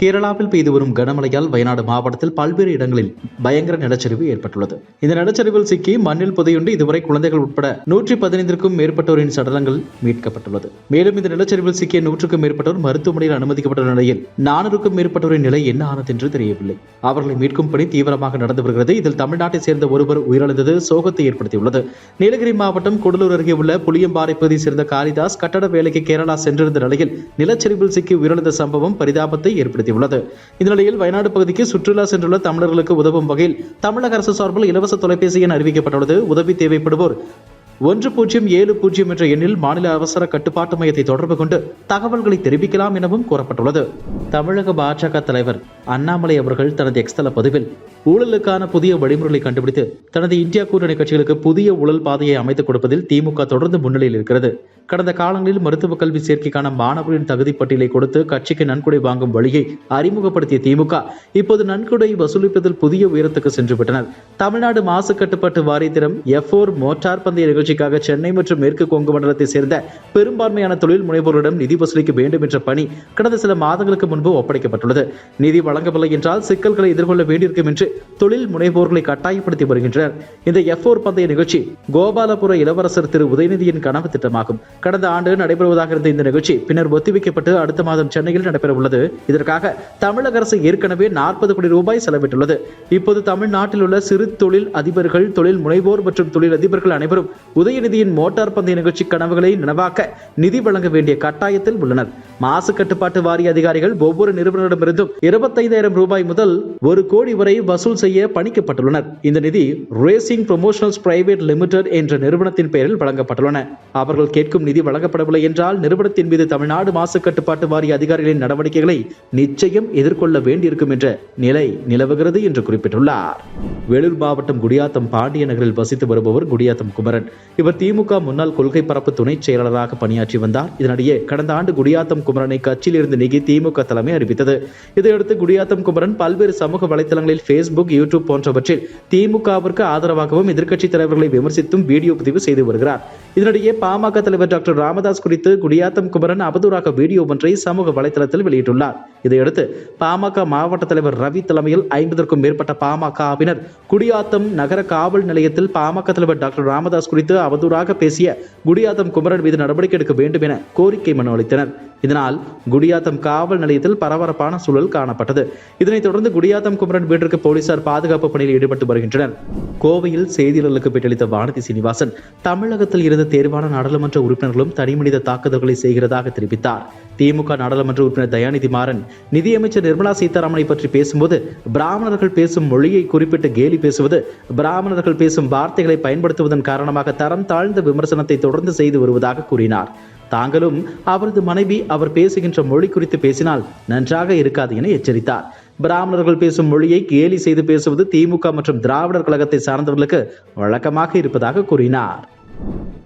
கேரளாவில் பெய்து வரும் கனமழையால் வயநாடு மாவட்டத்தில் பல்வேறு இடங்களில் பயங்கர நிலச்சரிவு ஏற்பட்டுள்ளது. இந்த நிலச்சரிவில் சிக்கி மண்ணில் புதையுண்டு இதுவரை குழந்தைகள் உட்பட நூற்றி பதினைந்திற்கும் மேற்பட்டோரின் சடலங்கள் மீட்கப்பட்டுள்ளது. மேலும் இந்த நிலச்சரிவில் சிக்கிய நூற்றுக்கும் மேற்பட்டோர் மருத்துவமனையில் அனுமதிக்கப்பட்ட நிலையில் நானூறுக்கும் மேற்பட்டோரின் நிலை என்ன ஆனது என்று தெரியவில்லை. அவர்களை மீட்கும் பணி தீவிரமாக நடந்து வருகிறது. இதில் தமிழ்நாட்டை சேர்ந்த ஒருவர் உயிரிழந்தது சோகத்தை ஏற்படுத்தியுள்ளது. நீலகிரி மாவட்டம் கூடலூர் அருகே உள்ள புளியம்பாறை பகுதியை சேர்ந்த காளிதாஸ் கட்டட வேலைக்கு கேரளா சென்றிருந்த நிலையில் நிலச்சரிவில் சிக்கி உயிரிழந்த சம்பவம் பரிதாபத்தை ஏற்படுத்தியுள்ளது. இந்த நிலையில் வயநாடு பகுதிக்கு சுற்றுலா சென்றுள்ள தமிழர்களுக்கு உதவும் வகையில் தமிழக அரசு சார்பில் இலவச தொலைபேசி எண் அறிவிக்கப்பட்டுள்ளது. உதவி தேவைப்படுவோர் ஒன்று பூஜ்ஜியம் ஏழு பூஜ்ஜியம் என்ற எண்ணில் மாநில அவசர கட்டுப்பாட்டு மையத்தை தொடர்பு கொண்டு தகவல்களை தெரிவிக்கலாம் எனவும் கூறப்பட்டுள்ளது. தமிழக பாஜக தலைவர் அண்ணாமலை அவர்கள் தனது எக்ஸ்தல பதிவில் ஊழலுக்கான புதிய வழிமுறைகளை கண்டுபிடித்து தனது இந்தியா கூட்டணி கட்சிகளுக்கு புதிய ஊழல் பாதையை அமைத்துக் கொடுப்பதில் திமுக தொடர்ந்து முன்னிலையில் இருக்கிறது. கடந்த காலங்களில் மருத்துவக் கல்வி சேர்க்கைக்கான மாணவர்களின் தகுதி பட்டியலை கொடுத்து கட்சிக்கு நன்கொடை வாங்கும் வழியை அறிமுகப்படுத்திய திமுக இப்போது நன்கொடை வசூலிப்பதில் புதிய உயரத்துக்கு சென்று விட்டனர் தமிழ்நாடு மாசு கட்டுப்பாட்டு வாரியத்திடம் எஃப் மோட்டார் பந்தய நிகழ்ச்சிக்காக சென்னை மற்றும் மேற்கு கொங்கு மண்டலத்தை சேர்ந்த பெரும்பான்மையான தொழில் முனைவோரிடம் நிதி வசூலிக்க வேண்டும் என்ற பணி கடந்த சில மாதங்களுக்கு முன்பு ஒப்படைக்கப்பட்டுள்ளது. நிதி வழங்கவில்லை என்றால் சிக்கல்களை எதிர்கொள்ள வேண்டியிருக்கும் என்று தொழில் முனைவோர்களை கட்டாயப்படுத்தி வருகின்றனர். இந்த எஃப் ஓர் பந்தய நிகழ்ச்சி கோபாலபுர இளவரசர் திரு உதயநிதியின் கனவு திட்டமாகும். கடந்த ஆண்டு நடைபெறுவதாக இருந்த இந்த நிகழ்ச்சி பின்னர் ஒத்திவைக்கப்பட்டு அடுத்த மாதம் சென்னையில் நடைபெற உள்ளது இதற்காக தமிழக அரசு ஏற்கனவே நாற்பது கோடி ரூபாய் செலவிட்டுள்ளது. இப்போது தமிழ்நாட்டில் உள்ள சிறு தொழில் அதிபர்கள் தொழில் முனைவோர் மற்றும் தொழில் அதிபர்கள் அனைவரும் உதயநிதியின் மோட்டார் பந்தய நிகழ்ச்சி கனவுகளை நனவாக்க நிதி வழங்க வேண்டிய கட்டாயத்தில் உள்ளனர். மாசு கட்டுப்பாட்டு வாரிய அதிகாரிகள் ஒவ்வொரு நிறுவனரிடமிருந்தும் இருபத்தைந்தாயிரம் ரூபாய் முதல் ஒரு கோடி வரை வசூல் செய்ய பணிக்கப்பட்டுள்ளனர். இந்த நிதி ரேசிங் ப்ரொமோஷனல்ஸ் பிரைவேட் லிமிடெட் என்ற நிறுவனத்தின் பெயரில் வழங்கப்பட்டுள்ளன. அவர்கள் கேட்கும் நிதி வழங்கப்படவில்லை என்றால் நிறுவனத்தின் மீது தமிழ்நாடு மாசு கட்டுப்பாட்டு வாரிய அதிகாரிகளின் நடவடிக்கைகளை நிச்சயம் எதிர்கொள்ள வேண்டியிருக்கும் என்ற நிலை நிலவுகிறது என்று குறிப்பிட்டுள்ளார். வேலூர் மாவட்டம் குடியாத்தம் பாண்டிய நகரில் வசித்து வருபவர் குடியாத்தம் குமரன். இவர் திமுக முன்னாள் கொள்கை பரப்பு துணை செயலாளராக பணியாற்றி வந்தார். இதனிடையே கடந்த ஆண்டு குடியாத்தம் குமரனை கட்சியில் இருந்து நீக்கி திமுக தலைமை அறிவித்தது. இதையடுத்து குடியாத்தம் குமரன் பல்வேறு சமூக வலைதளங்களில் ஃபேஸ்புக் யூடியூப் போன்றவற்றில் திமுகவிற்கு ஆதரவாகவும் எதிர்க்கட்சித் தலைவர்களை விமர்சித்தும் வீடியோ பதிவு செய்து வருகிறார். இதனிடையே பாமக தலைவர் டாக்டர் ராமதாஸ் குறித்து குடியாத்தம் குமரன் அவதூறாக வீடியோ ஒன்றை சமூக வலைதளத்தில் வெளியிட்டுள்ளார். இதையடுத்து பாமக மாவட்ட தலைவர் ரவி தலைமையில் ஐம்பதற்கும் மேற்பட்ட பாமகவினர் குடியாத்தம் நகர காவல் நிலையத்தில் பாமக தலைவர் டாக்டர் ராமதாஸ் குறித்து அவதூறாக பேசிய குடியாத்தம் குமரன் மீது நடவடிக்கை எடுக்க வேண்டும் என கோரிக்கை மனு அளித்தனர். இதனால் குடியாத்தம் காவல் நிலையத்தில் பரபரப்பான சூழல் காணப்பட்டது. இதனைத் தொடர்ந்து குடியாத்தம் குமரன் வீட்டிற்கு போலீசார் பாதுகாப்பு பணியில் ஈடுபட்டு வருகின்றனர். கோவையில் செய்தியாளர்களுக்கு பேட்டியளித்த வானதி சீனிவாசன் தமிழகத்தில் இருந்த தேர்வான நாடாளுமன்ற உறுப்பினர்களும் தனிமனித தாக்குதல்களை செய்கிறதாக தெரிவித்தார். திமுக நாடாளுமன்ற உறுப்பினர் தயாநிதி மாறன் நிதியமைச்சர் நிர்மலா சீதாராமனை பற்றி பேசும்போது பிராமணர்கள் பேசும் மொழியை குறிப்பிட்டு கேலி பேசுவது பிராமணர்கள் பேசும் வார்த்தைகளை பயன்படுத்துவதன் காரணமாக தரம் தாழ்ந்த விமர்சனத்தை தொடர்ந்து செய்து வருவதாக கூறினார். தாங்களும் அவரது மனைவி அவர் பேசுகின்ற மொழி குறித்து பேசினால் நன்றாக இருக்காது என எச்சரித்தார். பிராமணர்கள் பேசும் மொழியை கேலி செய்து பேசுவது திமுக மற்றும் திராவிடர் கழகத்தை சார்ந்தவர்களுக்கு வழக்கமாக இருப்பதாக கூறினார்.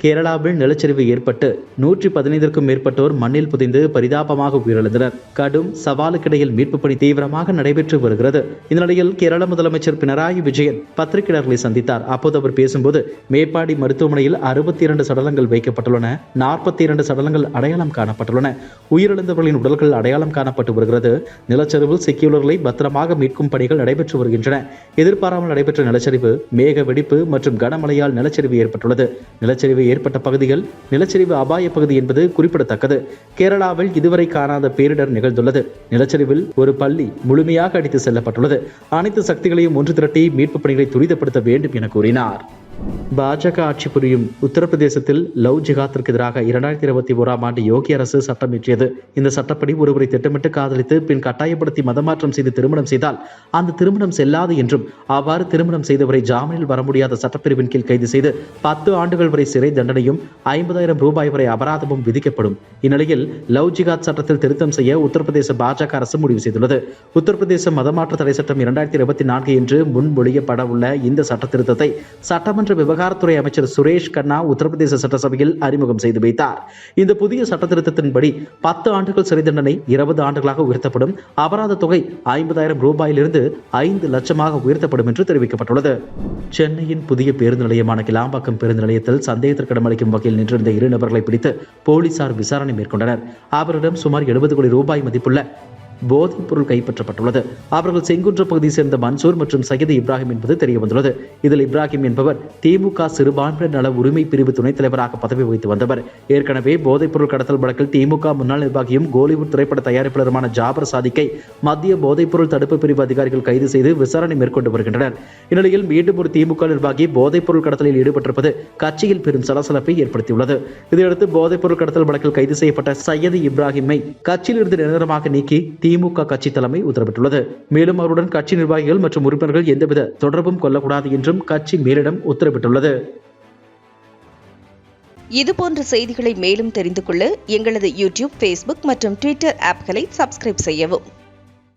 கேரளாவில் நிலச்சரிவு ஏற்பட்டு நூற்றி பதினைந்திற்கும் மேற்பட்டோர் மண்ணில் புதைந்து பரிதாபமாக உயிரிழந்தனர். கடும் சவாலுக்கிடையில் மீட்பு பணி தீவிரமாக நடைபெற்று வருகிறது. இந்த நிலையில் கேரள முதலமைச்சர் பினராயி விஜயன் பத்திரிகையாளர்களை சந்தித்தார். அப்போது அவர் பேசும்போது மேப்பாடி மருத்துவமனையில் அறுபத்தி இரண்டு சடலங்கள் வைக்கப்பட்டுள்ளன. நாற்பத்தி இரண்டு சடலங்கள் அடையாளம் காணப்பட்டுள்ளன. உயிரிழந்தவர்களின் உடல்கள் அடையாளம் காணப்பட்டு வருகிறது. நிலச்சரிவில் சிக்கியுள்ளவர்களை பத்திரமாக மீட்கும் பணிகள் நடைபெற்று வருகின்றன. எதிர்பாராமல் நடைபெற்ற நிலச்சரிவு மேக வெடிப்பு மற்றும் கனமழையால் நிலச்சரிவு ஏற்பட்டுள்ளது. நிலச்சரிவு ஏற்பட்ட பகுதிகள் நிலச்சரிவு அபாய பகுதி என்பது குறிப்பிடத்தக்கது. கேரளாவில் இதுவரை காணாத பேரிடர் நிகழ்ந்துள்ளது. நிலச்சரிவில் ஒரு பள்ளி முழுமையாக அடித்து செல்லப்பட்டுள்ளது. அனைத்து சக்திகளையும் ஒன்று திரட்டி மீட்பு பணிகளை துரிதப்படுத்த வேண்டும் என கூறினார். பாஜக ஆட்சி புரியும் உத்தரப்பிரதேசத்தில் லவ் ஜிகாத்திற்கு எதிராக இரண்டாயிரத்தி இருபத்தி ஓராம் ஆண்டு யோகி அரசு சட்டம் இயற்றியது. இந்த சட்டப்படி ஒருவரை திட்டமிட்டு காதலித்து பின் கட்டாயப்படுத்தி மதமாற்றம் செய்து திருமணம் செய்தால் அந்த திருமணம் செல்லாது என்றும் அவ்வாறு திருமணம் செய்தவரை ஜாமீனில் வர முடியாத சட்டப்பிரிவின் கீழ் கைது செய்து பத்து ஆண்டுகள் வரை சிறை தண்டனையும் ஐம்பதாயிரம் ரூபாய் வரை அபராதமும் விதிக்கப்படும். இந்நிலையில் லவ் ஜிகாத் சட்டத்தில் திருத்தம் செய்ய உத்தரப்பிரதேச பாஜக அரசு முடிவு செய்துள்ளது. உத்தரப்பிரதேச மதமாற்ற தடை சட்டம் இரண்டாயிரத்தி இருபத்தி நான்கு என்று முன்மொழியப்பட உள்ள இந்த சட்ட திருத்தத்தை சட்டமன்ற விவகாரத்துறை அமைச்சர் சுரேஷ் கண்ணா உத்தரப்பிரதேச சட்டசபையில் அறிமுகம் செய்து வைத்தார். இந்த புதிய சட்ட திருத்தத்தின்படி பத்து ஆண்டுகள் சிறை தண்டனை இருபது ஆண்டுகளாக உயர்த்தப்படும் அபராத தொகை ஐம்பதாயிரம் ரூபாயிலிருந்து ஐந்து லட்சமாக உயர்த்தப்படும் என்று தெரிவிக்கப்பட்டுள்ளது. சென்னையின் புதிய பேருந்து நிலையமான கிளாம்பாக்கம் பேருந்து நிலையத்தில் சந்தேகத்திற்கு இடமளிக்கும் வகையில் நின்றிருந்த இரு நபர்களை பிடித்து போலீசார் விசாரணை மேற்கொண்டனர். அவரிடம் சுமார் எழுபது கோடி ரூபாய் மதிப்புள்ள போதைப் பொருள் கைப்பற்றப்பட்டுள்ளது. அவர்கள் செங்குன்ற பகுதியை சேர்ந்த மன்சூர் மற்றும் சையது இப்ராஹிம் என்பது தெரிய வந்துள்ளது இதில் இப்ராஹிம் என்பவர் திமுக சிறுபான்மையினர் நல உரிமை பிரிவு துணைத் தலைவராக பதவி வகித்து வந்தவர். ஏற்கனவே போதைப் பொருள் கடத்தல் வழக்கில் திமுக முன்னாள் நிர்வாகியும் கோலிவுட் திரைப்பட தயாரிப்பாளருமான ஜாபர் சாதிக்கை மத்திய போதைப் பொருள் தடுப்பு பிரிவு அதிகாரிகள் கைது செய்து விசாரணை மேற்கொண்டு வருகின்றனர். இந்நிலையில் மீண்டும் ஒரு திமுக நிர்வாகி போதைப் பொருள் கடத்தலில் ஈடுபட்டிருப்பது கட்சியில் பெரும் சலசலப்பை ஏற்படுத்தியுள்ளது. இதையடுத்து போதைப் பொருள் கடத்தல் வழக்கில் கைது செய்யப்பட்ட சையது இப்ராஹிமை கட்சியிலிருந்து நிரந்தரமாக நீக்கி திமுக கட்சி தலைமை உத்தரவிட்டுள்ளது. மேலும் அவருடன் கட்சி நிர்வாகிகள் மற்றும் உறுப்பினர்கள் எந்தவித தொடர்பும் கொள்ளக்கூடாது என்றும் கட்சி மேலிடம் உத்தரவிட்டுள்ளது. இதுபோன்ற செய்திகளை மேலும் தெரிந்து கொள்ள எங்களது யூடியூப் ஃபேஸ்புக் மற்றும் ட்விட்டர் ஆப்களை சப்ஸ்கிரைப் செய்யவும்.